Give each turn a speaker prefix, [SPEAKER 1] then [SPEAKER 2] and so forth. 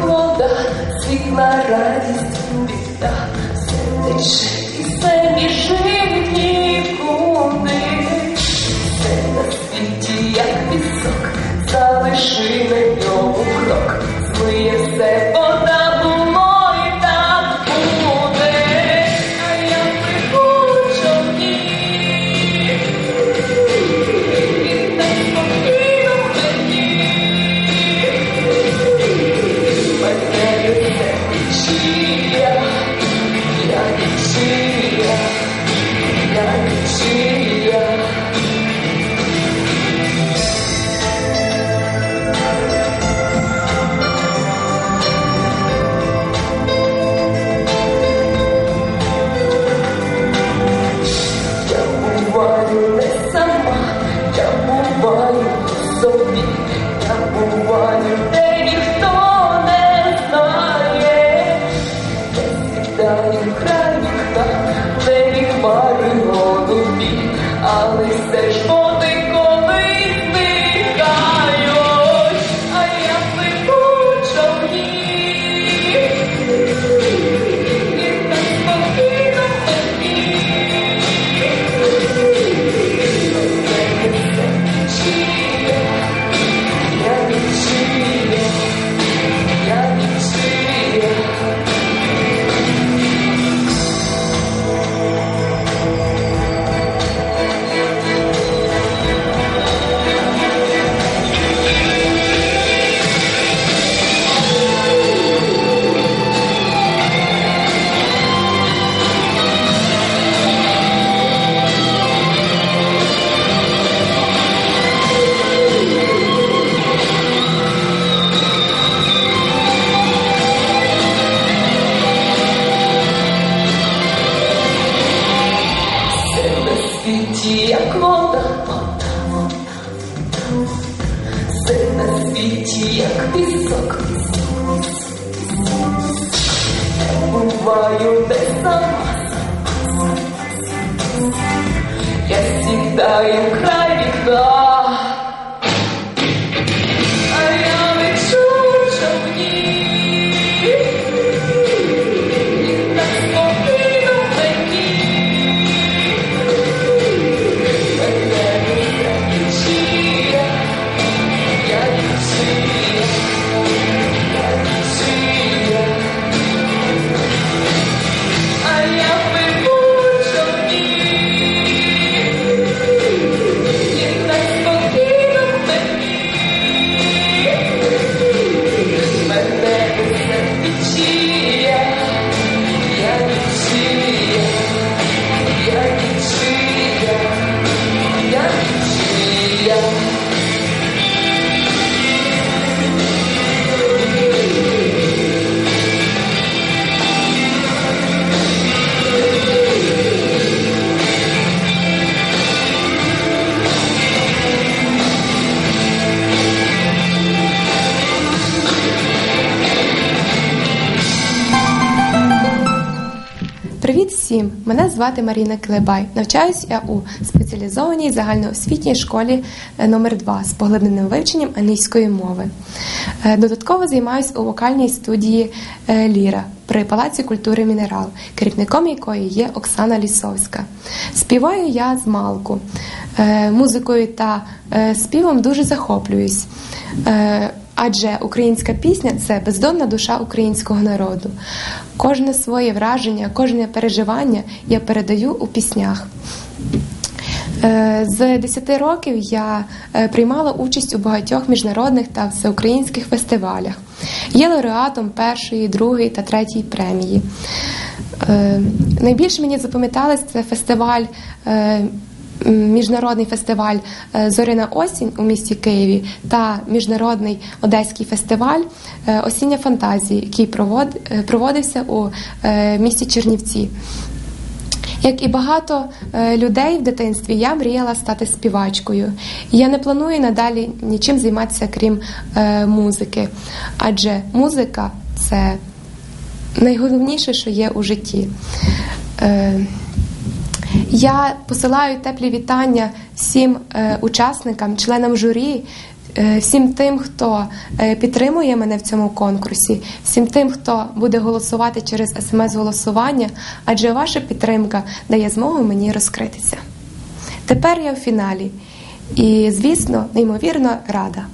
[SPEAKER 1] світі, світла радість біда, все тече і все біжить mistério Все на світі, як пісок. Буваю не сама. Я сідаю край
[SPEAKER 2] Привіт всім! Мене звати Маріна Килибай. Навчаюсь я у спеціалізованій загальноосвітній школі е, номер 2 з поглибленим вивченням англійської мови. Е, Додатково займаюся у вокальній студії е, Ліра при Палаці культури Мінерал, керівником якої є Оксана Лісовська. Співаю я з малку. Музикою та співом дуже захоплююсь. Адже українська пісня це бездонна душа українського народу. Кожне своє враження, кожне переживання я передаю у піснях. Е, З 10 років я е, приймала участь у багатьох міжнародних та всеукраїнських фестивалях. Є лауреатом першої, другої та третьої премії. Е, Найбільше мені запам'яталось це фестиваль міжнародний фестиваль е, Зоряна осінь у місті Києві та міжнародний одеський фестиваль е, Осіння фантазії, який е, проводився у місті Чернівці. Як і багато людей в дитинстві, я мріяла стати співачкою. Я не планую надалі нічим займатися, крім музики. Адже музика це найголовніше, що є у житті. Я посилаю теплі вітання всім е, учасникам, членам журі. Е, всім тим, хто е, підтримує мене в цьому конкурсі, всім тим, хто буде голосувати через смс-голосування, адже ваша підтримка дає змогу мені розкритися. Тепер я в фіналі і, звісно, неймовірно рада.